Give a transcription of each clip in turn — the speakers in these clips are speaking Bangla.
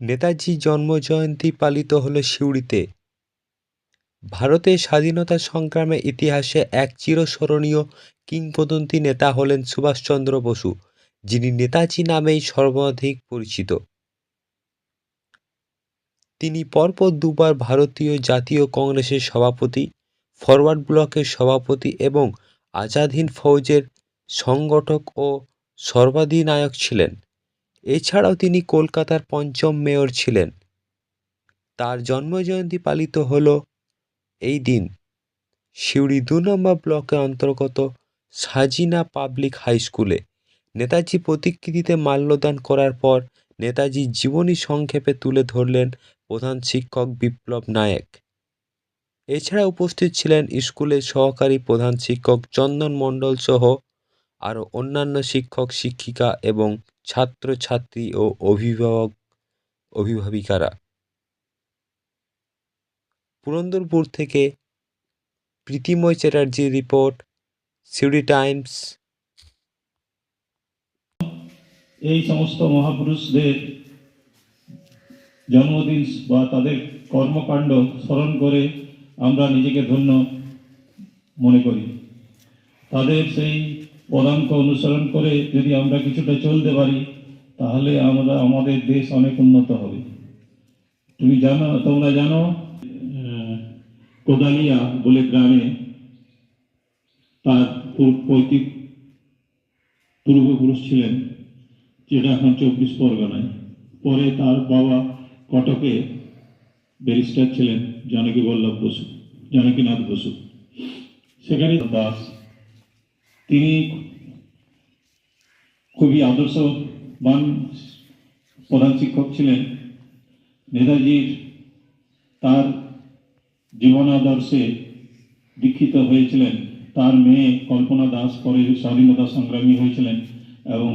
নেতাজি জন্মজয়ন্তী পালিত হলো সিউড়িতে। ভারতের স্বাধীনতা সংগ্রামের ইতিহাসে এক চিরস্মরণীয় কিংবদন্তি নেতা হলেন সুভাষচন্দ্র বসু, যিনি নেতাজি নামেই সর্বাধিক পরিচিত। তিনি পরপর দুবার ভারতীয় জাতীয় কংগ্রেসের সভাপতি, ফরওয়ার্ড ব্লকের সভাপতি এবং আজাদ হিন্দ ফৌজের সংগঠক ও সর্বাধিনায়ক ছিলেন। এছাড়াও তিনি কলকাতার পঞ্চম মেয়র ছিলেন। তার জন্মজয়ন্তী পালিত হল এই দিন। সিউড়ি দু নম্বর ব্লকের অন্তর্গত সাজিনা পাবলিক হাই স্কুলে নেতাজি প্রতিকৃতিতে মাল্যদান করার পর নেতাজি জীবনী সংক্ষেপে তুলে ধরলেন প্রধান শিক্ষক বিপ্লব নায়েক। এছাড়া উপস্থিত ছিলেন স্কুলের সহকারী প্রধান শিক্ষক চন্দন মণ্ডল সহ আরও অন্যান্য শিক্ষক, শিক্ষিকা এবং ছাত্রছাত্রী ও অভিভাবক, অভিভাবিকারা। পুরন্দরপুর থেকে প্রীতিময় চ্যাটার্জির রিপোর্ট, সিউড়ি টাইমস। এই সমস্ত মহাপুরুষদের জন্মদিন বা তাদের কর্মকাণ্ড স্মরণ করে আমরা নিজেকে ধন্য মনে করি। তাদের সেই পদাঙ্ক অনুসরণ করে যদি আমরা কিছুটা চলতে পারি, তাহলে আমরা, আমাদের দেশ অনেক উন্নত হবে। তুমি জানো, তোমরা জানো কোদালিয়া বলে গ্রামে তার পৈতৃক পূর্বপুরুষ ছিলেন, যেটা এখন চব্বিশ পরগনায়। পরে তার বাবা কটকে ব্যারিস্টার ছিলেন, জানকী বল্লভ বসু, জানকীনাথ বসু। সেখানে দাস তিনি খুবই আদর্শবান প্রধান শিক্ষক ছিলেন। নেতাজির তার জীবনাদর্শে দীক্ষিত হয়েছিলেন। তার মেয়ে কল্পনা দাস পরে স্বাধীনতা সংগ্রামী হয়েছিলেন এবং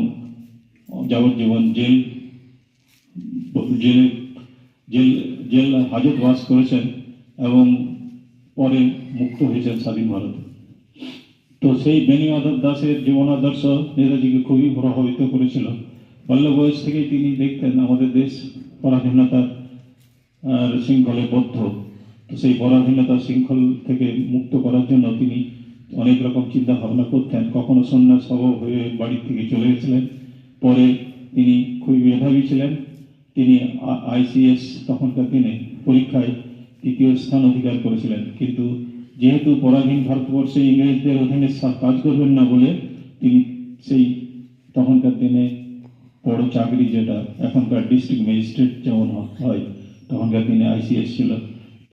যাবজ্জীবন জেল, জেলে, জেল জেল হাজতবাস করেছেন এবং পরে মুক্ত হয়েছেন স্বাধীন ভারতে। তো সেই বেণীমাধব দাসের জীবনাদর্শ নেতাজিকে খুবই প্রভাবিত করেছিল। বাল্য বয়স থেকেই তিনি দেখতেন আমাদের দেশ পরাধীনতার আর শৃঙ্খলে বদ্ধ। তো সেই পরাধীনতার শৃঙ্খল থেকে মুক্ত করার জন্য তিনি অনেক রকম চিন্তা ভাবনা করতেন। কখনো সন্ন্যাস স্বভাব হয়ে বাড়ি থেকে চলে গেছিলেন। পরে তিনি খুবই মেধাবী ছিলেন। তিনি আইসিএস তখনকার দিনে পরীক্ষায় তৃতীয় স্থান অধিকার করেছিলেন। কিন্তু যেহেতু পরাধীন ভারতবর্ষে ইংরেজদের অধীনে কাজ করবেন না বলে তিনি সেই তখনকার দিনে বড় চাকরি যেটা এখনকার ডিস্ট্রিক্ট ম্যাজিস্ট্রেট যেমন হয়, তখনকার দিনে আইসিএস ছিল।